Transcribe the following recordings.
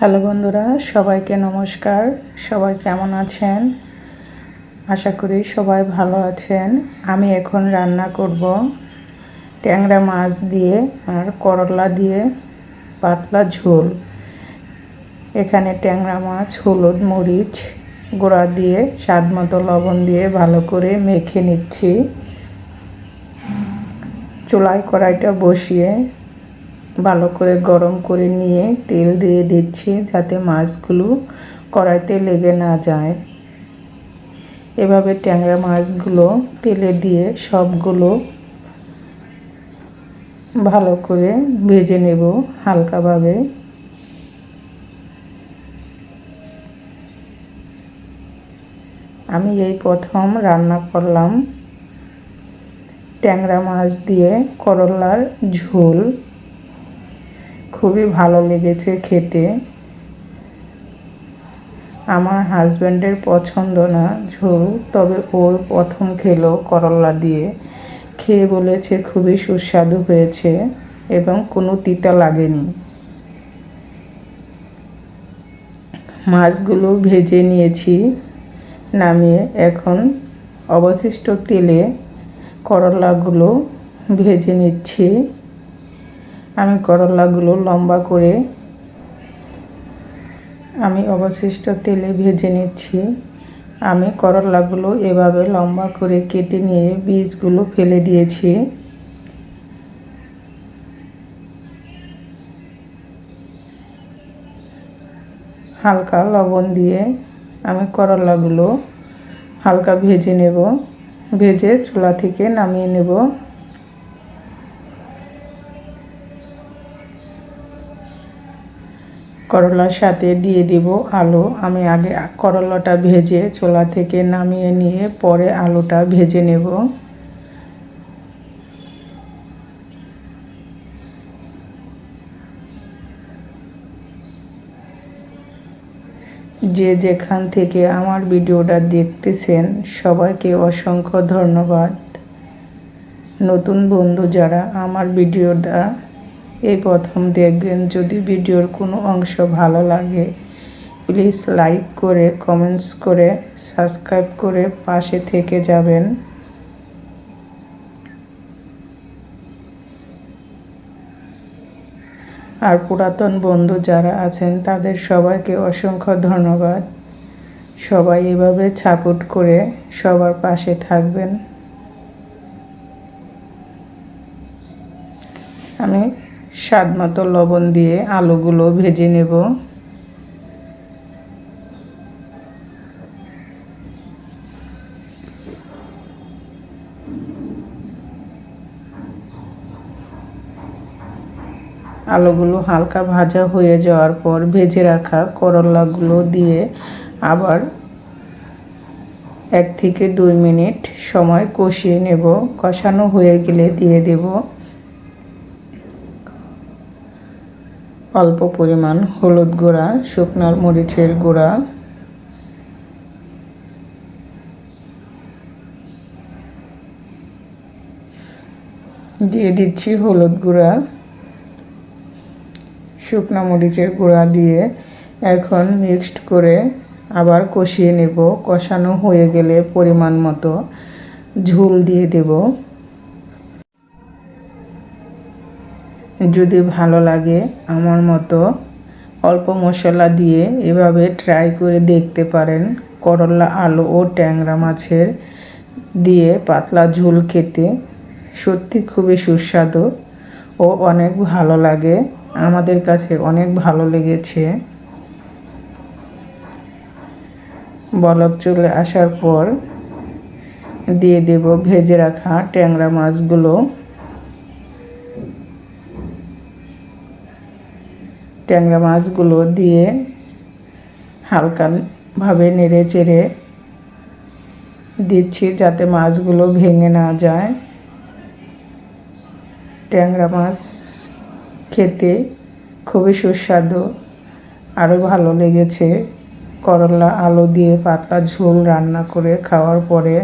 Hello বন্ধুরা, সবাইকে নমস্কার। সবাই কেমন আছেন? আশা করি সবাই ভালো আছেন। আমি এখন রান্না করব ট্যাংরা মাছ দিয়ে আর করলা দিয়ে পাতলা ঝোল। এখানে ট্যাংরা মাছ, হলুদ মরিচ গোড়া দিয়ে স্বাদ মতো লবণ দিয়ে ভালো করে মেখে নিচ্ছি। চুলায় কড়াইটা বসিয়ে ভালো করে গরম করে নিয়ে তেল দিয়ে দিচ্ছি যাতে মাছগুলো কড়াইতে লেগে না যায়। এভাবে ট্যাংরা মাছগুলো তেলে দিয়ে সবগুলো ভালো করে ভেজে নেব হালকাভাবে। আমি এই প্রথম রান্না করলাম ট্যাংরা মাছ দিয়ে করলার ঝোল। খুবই ভালো লেগেছে খেতে। আমার হাজব্যান্ডের পছন্দ না ঝোল, তবে ওর প্রথম খেলো করলা দিয়ে। খেয়ে বলেছে খুবই সুস্বাদু হয়েছে এবং কোনো তিতা লাগেনি। মাছগুলো ভেজে নিয়েছি, নামিয়ে এখন অবশিষ্ট তেলে করলাগুলো ভেজে নিচ্ছি। আমি করলাগুলো লম্বা করে আমি অবশিষ্ট তেলে ভেজে নিচ্ছি। আমি করলাগুলো এভাবে লম্বা করে কেটে নিয়ে বীজগুলো ফেলে দিয়েছি। হালকা লবণ দিয়ে আমি করলাগুলো হালকা ভেজে নেব। ভেজে চুলা থেকে নামিয়ে নেব। করলার সাথে দিয়ে দিব আলু। আমি আগে করলাটা ভেজে চোলা থেকে নামিয়ে নিয়ে পরে আলুটা ভেজে নেব। যে যেখান থেকে আমার ভিডিওটা দেখতেছেন, সবাইকে অসংখ্য ধন্যবাদ। নতুন বন্ধু যারা আমার ভিডিওটা এই প্রথম দেখবেন যদি ভিডিওর কোনো অংশ ভালো লাগে প্লিজ লাইক করে কমেন্টস করে সাবস্ক্রাইব করে পাশে থেকে যাবেন। আর পুরাতন বন্ধু যারা আছেন, তাদের সবাইকে অসংখ্য ধন্যবাদ। সবাই এভাবে সাপোর্ট করে সবার পাশে থাকবেন। আমি স্বাদ মতো লবণ দিয়ে আলুগুলো ভেজে নেব। আলুগুলো হালকা ভাজা হয়ে যাওয়ার পর ভেজে রাখা করলাগুলো দিয়ে আবার এক থেকে দুই মিনিট সময় কষিয়ে নেব। কষানো হয়ে গেলে দিয়ে দেব অল্প পরিমাণ হলুদ গুঁড়া, শুকনো মরিচের গুঁড়া, দিয়ে দিচ্ছি হলুদ গুঁড়া, শুকনো মরিচের গুঁড়া দিয়ে এখন মিক্সড করে আবার কষিয়ে নেব। কষানো হয়ে গেলে পরিমাণ মতো ঝোল দিয়ে দেব। যদি ভালো লাগে আমার মতো অল্প মশলা দিয়ে এভাবে ট্রাই করে দেখতে পারেন। করলা, আলু ও ট্যাংরা মাছের দিয়ে পাতলা ঝোল খেতে সত্যি খুবই সুস্বাদু ও অনেক ভালো লাগে। আমাদের কাছে অনেক ভালো লেগেছে। বলক চলে আসার পর দিয়ে দেব ভেজে রাখা ট্যাংরা মাছগুলো। ট্যাংরা মাছগুলো দিয়ে হালকাভাবে নেড়ে চেড়ে দিচ্ছি যাতে মাছগুলো ভেঙে না যায়। ট্যাংরা মাছ খেতে খুবই সুস্বাদু, আরও ভালো লেগেছে। করলা, আলু দিয়ে পাতলা ঝোল রান্না করে খাওয়ার পরে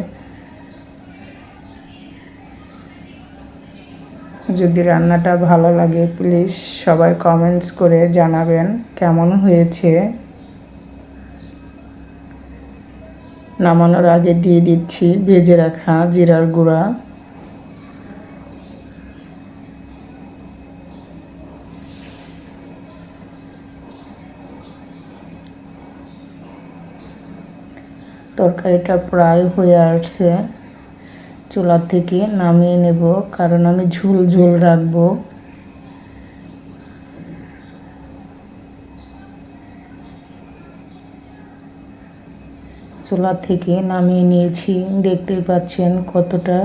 যদি রান্নাটা ভালো লাগে প্লিজ সবাই কমেন্টস করে জানাবেন কেমন হয়েছে। নামানোর আগে দিয়ে দিচ্ছি ভেজে রাখা জিরার গুঁড়া। তরকারিটা প্রায় হয়ে আসছে। চুলা থেকে নামিয়ে নেব, কারণ আমি ঝোল ঝোল রাখব। চুলা থেকে নামিয়ে নিয়েছি, দেখতেই পাচ্ছেন কতটা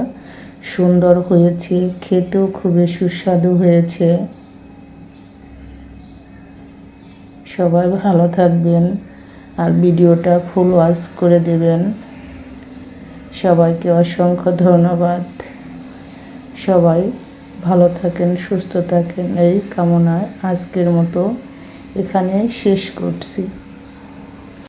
সুন্দর হয়েছে, খেতেও খুবই সুস্বাদু হয়েছে। সবাই ভালো থাকবেন আর ভিডিওটা ফুল ওয়াশ করে দেবেন। সবাইকে অসংখ্য ধন্যবাদ। সবাই ভালো থাকেন, সুস্থ থাকেন, এই কামনায় আজকের মতো এখানে শেষ করছি।